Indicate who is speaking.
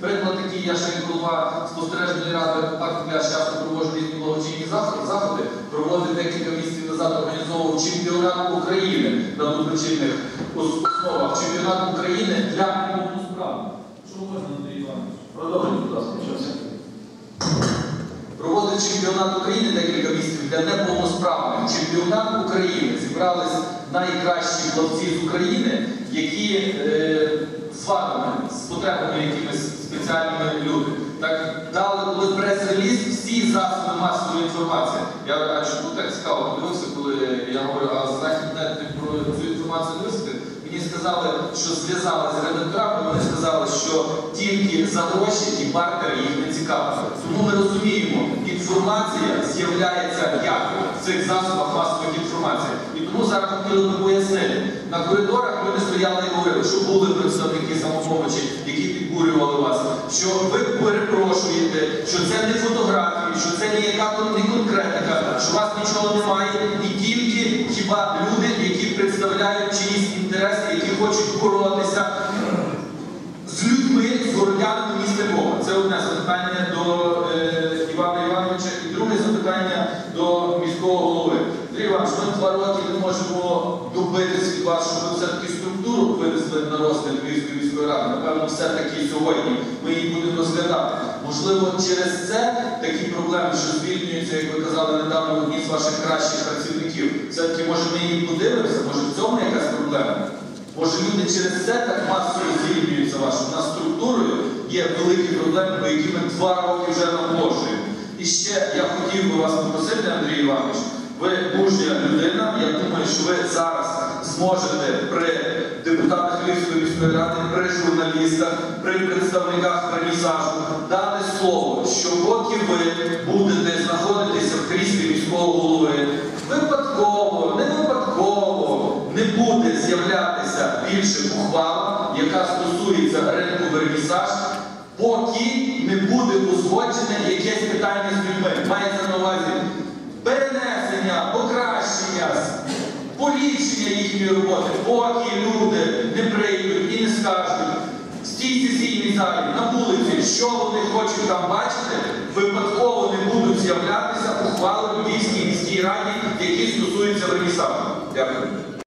Speaker 1: Приклад такий, я ще як голова спостережної ради парку я часто проводжу різні благочинні заходи, проводив декілька місяців назад, організовував чемпіонат України на доброчинних основах, чемпіонат України для повносправних. Що можна, Андрій Іванович? Продовжуйте, будь ласка. Проводив чемпіонат України декілька місяців для неповносправних. Чемпіонат України зібрались найкращі плавці з України, які е, з вадами, з потребами якимись спеціальними люди. Так дали, коли прес-реліз, всі засоби масової інформації. Я чому так цікаво подивився, коли я говорю, а західне ти про цю інформацію не. Мені сказали, що зв'язали з редакторами, вони сказали, що тільки за гроші і бартер їх не цікавить. Тому ми розуміємо, інформація з'являється як цих засобах масової інформації. І тому зараз хотіли би пояснити. На коридорах люди стояли і говорили, що були представники самопомочі, які підбурювали вас, що ви перепрошуєте, що це не фотографії, що це ніяка не конкретика, що у вас нічого немає, і тільки хіба люди, які представляють чиїсь інтереси, які хочуть боротися з людьми, з городянами міста Львова. Це одне запитання до е, Івана Івановича і друге запитання до міського голови. Андрій Іванович, ми два роки не можемо добитись від вас, щоб ви все-таки структуру винесли на розгляд Львівської міської ради. Напевно, все-таки сьогодні ми її будемо розглядати. Можливо, через це такі проблеми, що звільнюються, як ви казали недавно, одні з ваших кращих працівників. Все-таки, може, ми її подивимося, може в цьому якась проблема? Може люди через це так масово звільнюються вашою нас структурою є великі проблеми, по які ми два роки вже наголошуємо. І ще я хотів би вас попросити, Андрій Іванович, ви мужня людина. Я думаю, що ви зараз зможете при депутатах Львівської міської ради, при журналістах, при представниках вернісажу дати слово, що поки ви будете знаходитися в кріслі міського голови, випадково, не випадково не буде з'являтися більше ухвала, яка стосується ринку вернісаж, поки не буде узгоджене якесь питання з людьми. Мається на їхньої роботи, поки люди не прийдуть і не скажуть в цій сесійній залі, на вулиці, що вони хочуть там бачити, випадково не будуть з'являтися ухвали в міській міській раді, які стосуються вернісажу. Дякую.